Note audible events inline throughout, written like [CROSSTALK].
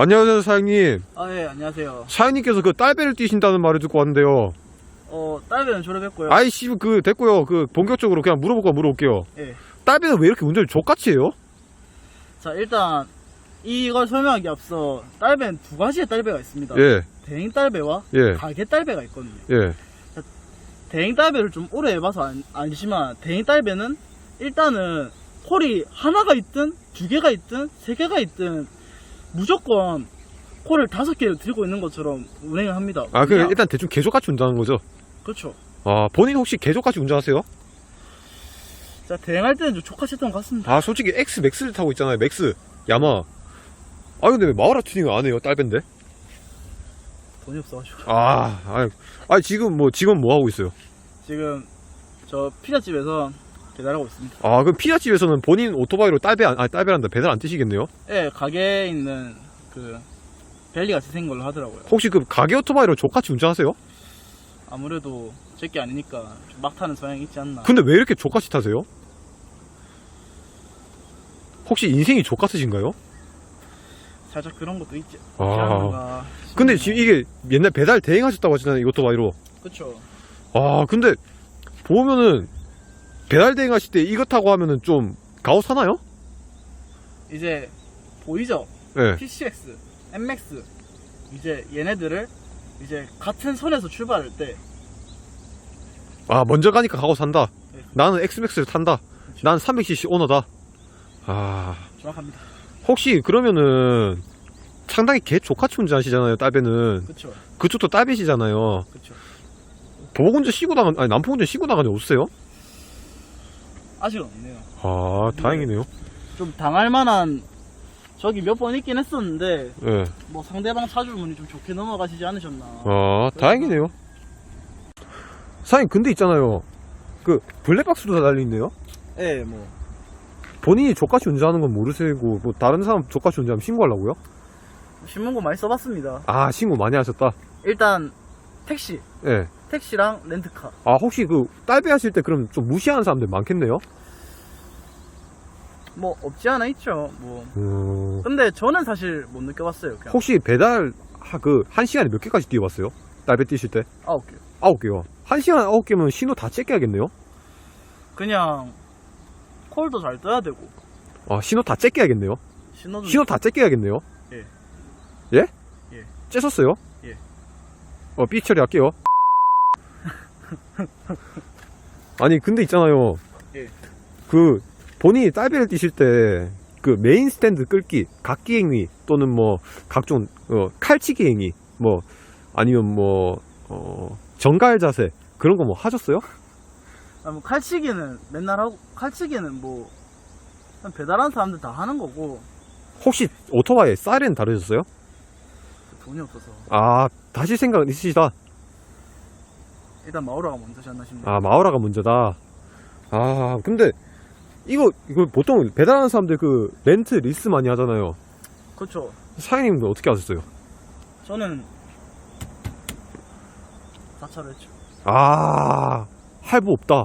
안녕하세요, 사장님. 아, 예, 안녕하세요. 사장님께서 그 딸배를 뛰신다는 말을 듣고 왔는데요. 어, 딸배는 졸업했고요. 아이씨, 그, 됐고요. 그, 본격적으로 그냥 물어볼까 물어볼게요. 예. 딸배는 왜 이렇게 운전을 족같이 해요? 자, 일단, 이걸 설명하기 앞서, 딸배는 두 가지의 딸배가 있습니다. 예, 대행 딸배와 예, 가게 딸배가 있거든요. 예. 대행 딸배를 좀 오래 해봐서 안, 알지만, 대행 딸배는 일단은 콜이 하나가 있든, 두 개가 있든, 세 개가 있든, 무조건 콜을 다섯 개를 들고 있는 것처럼 운행을 합니다. 아, 그, 그냥- 일단 대충 개족같이 운전하는 거죠? 그렇죠. 아, 본인 혹시 개족같이 운전하세요? 자, 대행할 때는 좀 족하셨던 것 같습니다. 아, 솔직히 X 맥스를 타고 있잖아요. 맥스, 야마. 아, 근데 왜 마우라 튜닝을 안 해요? 딸배인데? 돈이 없어가지고. 아, 아, 아, 지금 뭐, 지금 뭐 하고 있어요? 지금, 저 피자집에서 배달하고 있습니다. 아, 그럼 피자집에서는 본인 오토바이로 딸배 안, 아니, 딸배란다. 배달 안 뜨시겠네요? 예, 가게에 있는 그 벨리 같이 생긴 걸로 하더라고요. 혹시 그 가게 오토바이로 족같이 운전하세요? 아무래도 제게 아니니까 좀막 타는 성향이 있지 않나. 근데 왜 이렇게 족같이 타세요? 혹시 인생이 족같으신가요? 살짝 그런 것도 있지. 아. 않나 근데. 지금 이게 옛날 배달 대행하셨다고 하시잖아요, 이 오토바이로. 그쵸. 아, 근데 보면은 배달 대행 하실 때 이거 타고 하면은 좀 가오사나요? 이제 보이죠? 네. PCX, MX 이제 얘네들을 이제 같은 선에서 출발할 때 아, 먼저 가니까 가오산다. 네. 나는 엑스맥스를 탄다. 난 300cc 오너다. 아, 정확합니다. 혹시 그러면은 상당히 개 족같이 운전하시잖아요, 딸배는. 그쵸. 그쪽도 딸배시잖아요. 그쵸. 보복 운전 시고 나간, 아니, 남포 운전 시고 나간 적 없으세요? 아직은 없네요. 아, 다행이네요. 좀 당할 만한 적이 몇번 있긴 했었는데 예. 뭐 상대방 차주분이 좀 좋게 넘어가시지 않으셨나. 아, 다행이네요. 사장님, 근데 있잖아요. 그, 블랙박스도 다 달려있네요? 예, 뭐 본인이 족같이 운전하는 건 모르시고, 뭐, 다른 사람 족같이 운전하면 신고하려고요? 신문고 많이 써봤습니다. 아, 신고 많이 하셨다? 일단 택시, 예. 택시랑 렌트카. 아, 혹시 그, 딸배 하실 때 그럼 좀 무시하는 사람들 많겠네요? 뭐 없지 않아 있죠. 뭐 음, 근데 저는 사실 못 느껴봤어요. 그냥 혹시 배달, 하, 그, 한 시간에 몇 개까지 뛰어봤어요? 딸배 뛰실 때? 아홉 개. 아홉 개요. 한 시간에 아홉 개면 신호 다 째껴야겠네요? 그냥 콜도 잘 떠야 되고 아, 신호 다 째껴야겠네요? 신호도 신호 다 째껴야겠네요? 예. 예? 예. 째셨어요? 예. 어, 삐 처리할게요. [LAUGHS] 아니, 근데 있잖아요. 예. 그, 본인이 딸배를 뛰실 때, 그 메인 스탠드 끌기, 각기 행위, 또는 뭐, 각종, 어, 칼치기 행위, 뭐, 아니면 뭐, 어, 정갈 자세, 그런 거 뭐 하셨어요? 아, 뭐 칼치기는 맨날 하고 칼치기는 뭐 그냥 배달하는 사람들 다 하는 거고 혹시 오토바이에 사이렌 다르셨어요? 돈이 없어서 아, 다시 생각 있으시다. 일단 마오라가 먼저지 않나 싶네요. 아, 마오라가 문제다. 아, 근데, 이거, 이거 보통 배달하는 사람들 그 렌트 리스 많이 하잖아요. 그렇죠. 사장님도 어떻게 하셨어요? 저는 자차를 했죠. 아, 할부 없다.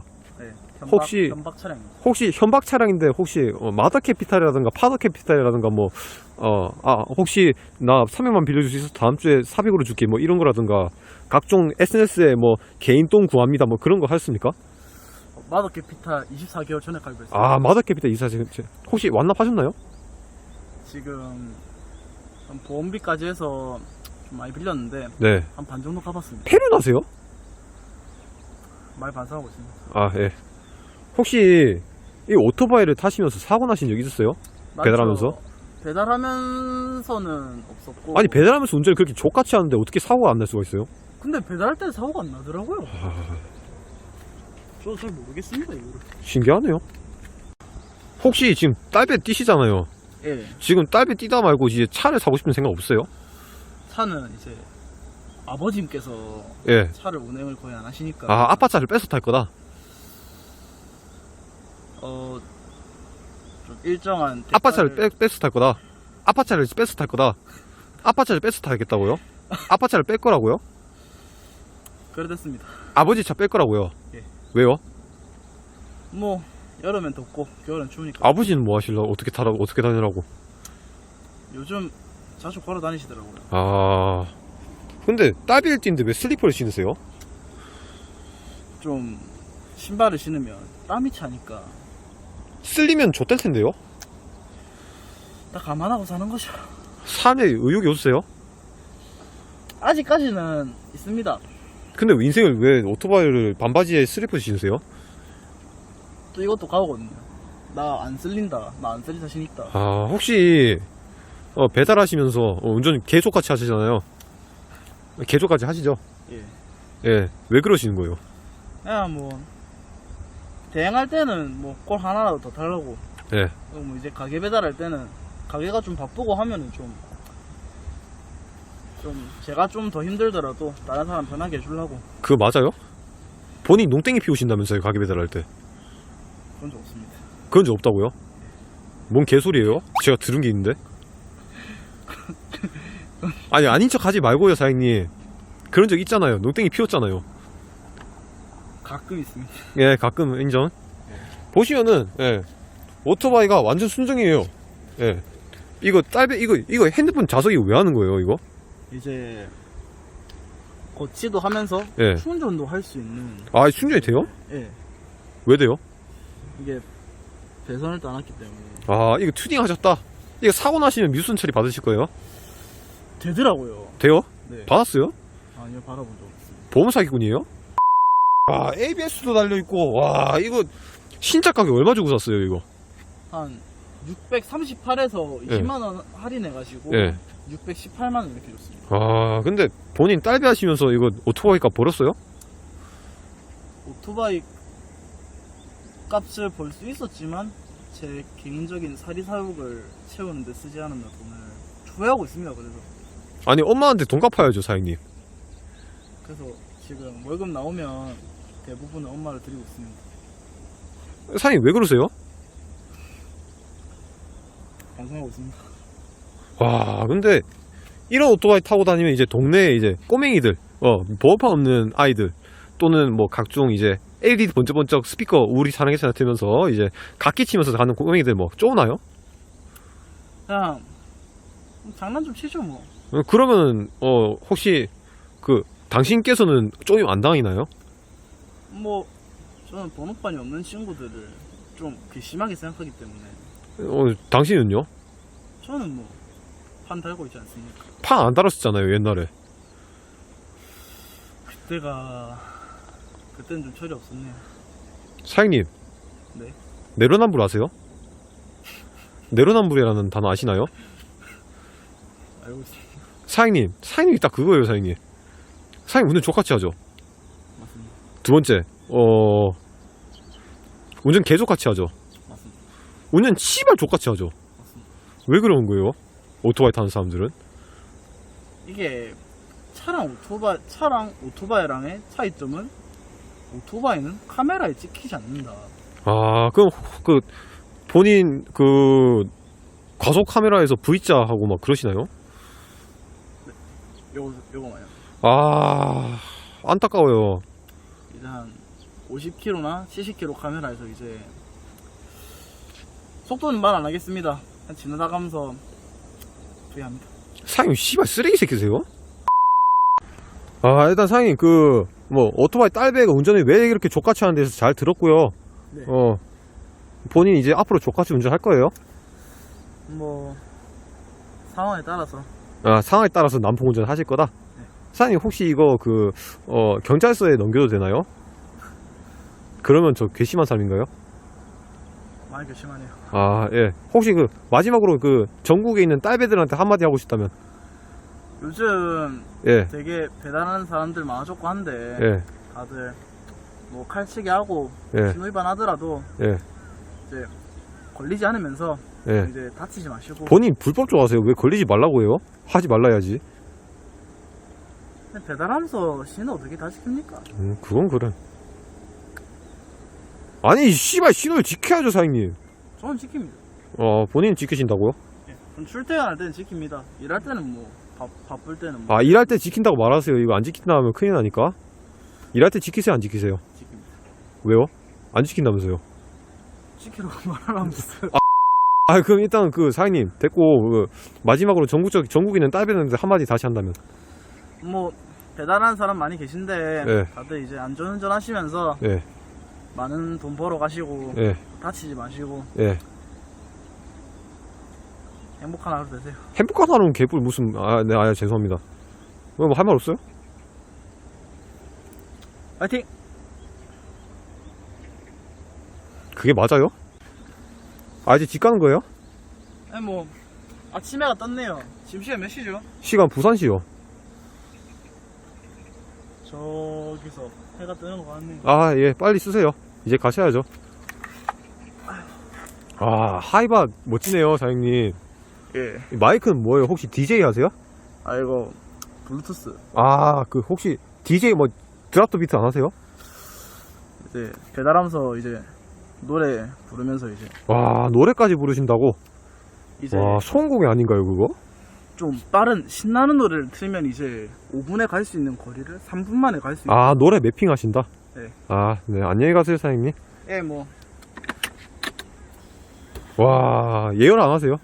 네. 현박, 혹시- 현박 차량입니다. 혹시 현박 차량인데 혹시 어, 마더 캐피탈이라든가 파더 캐피탈이라든가 뭐, 어, 아, 혹시 나 300만 빌려줄 수 있어서 다음 주에 400으로 줄게 뭐 이런 거라든가 각종 SNS에 뭐 개인 돈 구합니다 뭐 그런 거 하셨습니까? 마더 캐피탈 24개월 전에 가입했어요. 아, 마더 캐피탈 이사 혹시 완납하셨나요? 지금 한 보험비까지 해서 좀 많이 빌렸는데 네. 한 반 정도 가봤습니다. 페륜 하세요? 많이 반성하고 있습니다. 아, 예. 혹시 이 오토바이를 타시면서 사고 나신 적 있었어요? 배달하면서? 맞죠? 배달하면서는 없었고 아니, 배달하면서 운전을 그렇게 족같이 하는데 어떻게 사고가 안 날 수가 있어요? 근데 배달할 때 사고가 안 나더라고요. 아, 저잘 모르겠습니다 이거를. 신기하네요. 혹시 지금 딸배 뛰시잖아요. 예. 지금 딸배 뛰다 말고 이제 차를 사고 싶은 생각 없어요? 차는 이제 아버님께서 예. 차를 운행을 거의 안 하시니까 아, 아빠 차를 뺏어 탈 거다? 어, 좀 일정한 아빠 차를 대가를- 빼, 뺏어 탈 거다? 아빠 차를 뺏어 탈 거다? 아빠 차를 뺏어 타겠다고요? 아빠 차를 뺄 거라고요? 그래 됐습니다. 아버지 차 뺄 거라고요? 예. 왜요? 뭐 여름엔 덥고 겨울엔 추우니까 아버지는 뭐 하실라고? 어떻게 타라고? 어떻게 다니라고? 요즘 자주 걸어 다니시더라고요. 아. 근데 딸비를 뛰는데 왜 슬리퍼를 신으세요? 좀 신발을 신으면 땀이 차니까 쓸리면 좆될 텐데요? 다 감안하고 사는 거죠. 삶에 의욕이 없으세요? 아직까지는 있습니다. 근데 인생을 왜 오토바이를 반바지에 슬리퍼 신으세요? 또 이것도 가오거든요. 나 안 쓸린다. 나 안 쓸린 자신 있다. 아, 혹시, 어, 배달하시면서 어, 운전 계속 같이 하시잖아요. 계속 같이 하시죠? 예. 예. 왜 그러시는 거예요? 그냥 뭐 대행할 때는 뭐 꼴 하나라도 더 달라고. 예. 뭐 이제 가게 배달할 때는 가게가 좀 바쁘고 하면은 좀. 좀 제가 좀 더 힘들더라도 다른 사람 편하게 해주려고 그거 맞아요? 본인 농땡이 피우신다면서요, 가게 배달할 때. 그런 적 없습니다. 그런 적 없다고요? 뭔 개소리예요? 제가 들은 게 있는데. [LAUGHS] 아니 아닌 척 하지 말고요, 사장님. 그런 적 있잖아요. 농땡이 피웠잖아요. 가끔 있습니다. 예, 가끔 인정. 보시면은 예, 오토바이가 완전 순정이에요. 예, 이거 딸배 이거 이거 핸드폰 자석이 왜 하는 거예요, 이거? 이제 거치도 하면서 예. 충전도 할 수 있는 아, 충전이 돼요? 예 왜 돼요? 이게 배선을 떠났기 때문에 아, 이거 튜닝 하셨다. 이거 사고 나시면 미수선 처리 받으실 거예요? 되더라고요. 돼요? 네. 받았어요? 아니요 받아본 적 없습니다. 보험 사기꾼이에요? 아, ABS도 달려 있고, 와, 이거 신작 가격 얼마 주고 샀어요, 이거? 한 638에서 예. 20만 원 할인해가지고 예. 618만 원 이렇게 줬습니다. 아, 근데 본인 딸배 하시면서 이거 오토바이 값 벌었어요? 오토바이 값을 벌 수 있었지만 제 개인적인 사리사욕을 채우는데 쓰지 않으면 돈을 후회하고 있습니다. 그래서 아니, 엄마한테 돈 갚아야죠, 사장님. 그래서 지금 월급 나오면 대부분은 엄마를 드리고 있습니다. 사장님 왜 그러세요? 방송하고 있습니다. 와, 근데 이런 오토바이 타고 다니면 이제 동네에 이제 꼬맹이들, 어, 보호판 없는 아이들 또는 뭐 각종 이제 LED 번쩍번쩍 스피커 우리 사랑의 차나 틀면서 이제 각기 치면서 가는 꼬맹이들 뭐 쪼나요? 그냥 장난 좀 치죠 뭐. 어, 그러면 어 혹시 그 당신께서는 쪼임 안 당이나요? 뭐 저는 번호판이 없는 친구들을 좀 괘씸하게 생각하기 때문에 어, 당신은요? 저는 뭐 판 달고 있지 않습니까? 판안 달았었잖아요 옛날에. 그때가 그때는 좀 철이 없었네요. 사장님. 네. 내로남불 아세요? 내로남불이라는 단어 아시나요? 알고 있습니다. 사장님, 사장님이 딱 그거예요, 사장님. 사장님 운전 족같이 하죠. 두 번째, 어, 운전 계속 같이 하죠. 맞습니다. 운전 씨발 족같이 하죠. 맞습니다. 왜 그런 거예요? 오토바이 타는 사람들은? 이게 차랑 오토바이 차랑 오토바이랑의 차이점은 오토바이는 카메라에 찍히지 않는다. 아, 그럼 그 본인 그 과속 카메라에서 V자 하고 막 그러시나요? 요거 요거 말이야. 아, 안타까워요. 이제 한 50km나 70km 카메라에서 이제 속도는 말 안 하겠습니다. 그냥 지나가면서 주의합니다. 사장님 씨발 쓰레기 새끼세요? 아, 일단 사장님 그 뭐 오토바이 딸배가 운전을 왜 이렇게 족같이 하는 데서 잘 들었고요. 네. 어. 본인 이제 앞으로 족같이 운전할 거예요? 뭐 상황에 따라서 아, 상황에 따라서 남풍 운전 하실 거다? 사장님 혹시 이거 그, 어, 경찰서에 넘겨도 되나요? 그러면 저 괘씸한 사람인가요? 많이 결심하네요. 아, 예. 혹시 그, 마지막으로 그, 전국에 있는 딸배들한테 한마디 하고 싶다면, 요즘 예, 되게 배달하는 사람들 많아졌고 한데 예, 다들 뭐 칼치기 하고 예, 신호 위반 하더라도 예, 이제 걸리지 않으면서 예. 이제 다치지 마시고 본인 불법 좋아하세요? 왜 걸리지 말라고 해요? 하지 말라야지. 배달하면서 신호 어떻게 다 지킵니까? 음, 그건 그래. 아니, 씨발, 신호를 지켜야죠, 사장님. 저는 지킵니다. 어, 본인 지키신다고요? 예. 전 출퇴근할 때는 지킵니다. 일할 때는 뭐 바, 바쁠 때는 뭐 아, 일할 때 지킨다고 말하세요. 이거 안 지킨다 하면 큰일 나니까. 일할 때 지키세요, 안 지키세요? 지킵니다. 왜요? 안 지킨다면서요? 지키라고 [LAUGHS] 말하면서 [LAUGHS] 아, 그럼 일단 그 사장님 됐고 그 마지막으로 전국적 전국인은 딸배는데 한마디 다시 한다면. 뭐 배달하는 사람 많이 계신데 네. 다들 이제 안전운전 하시면서 예, 많은 돈 벌어 가시고 예, 다치지 마시고 예. 행복한 하루 되세요. 행복한 하루는 개뿔 무슨 아, 네, 아, 죄송합니다. 뭐할 말 없어요? 파이팅! 그게 맞아요? 아, 이제 집 가는 거예요? 아니 뭐 아침에가 떴네요. 지금 시간 몇 시죠? 시간 부산시요. 저기서 해가 뜨는 것 같네요. 아, 예, 빨리 쓰세요. 이제 가셔야죠. 아, 하이바 멋지네요, 사장님. 예. 이 마이크는 뭐예요? 혹시 DJ 하세요? 아 이거 블루투스 아, 그 혹시 DJ 뭐 드랍도 비트 안 하세요? 이제 배달하면서 이제 노래 부르면서 이제 와, 노래까지 부르신다고? 이제 와, 소음공이 아닌가요, 그거? 좀 빠른 신나는 노래를 틀면 이제 5분에 갈 수 있는 거리를 3분 만에 갈 수 있는. 아, 노래 매핑 하신다? 네. 아, 네, 안녕히 가세요, 사장님. 예, 뭐 와, 예열 안 하세요?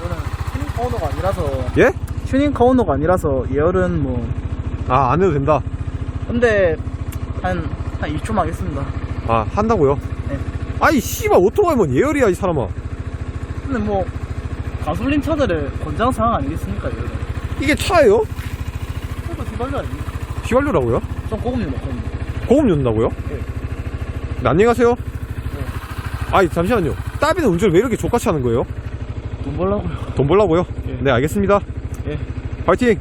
저는 튜닝 카우너가 아니라서 예? 튜닝 카우너가 아니라서 예열은 뭐 아, 안 해도 된다. 근데 한 한 2초만 하겠습니다. 아, 한다고요? 네. 아이, 씨발, 오토바이 뭔 예열이야, 이 사람아. 근데 뭐 가솔린 차들의 권장 사항 아니겠습니까, 예열은? 이게 차예요? 그것도 휘발유 아닙니까? 휘발유라고요? 좀 고급류 먹거든요. 고급 넣는다고요? 네. 네, 안녕히 가세요. 아이, 잠시만요. 따비는 운전을 왜 이렇게 족같이 하는 거예요? 돈 벌라고요. 돈 벌라고요? 예. 네, 알겠습니다. 예. 파이팅!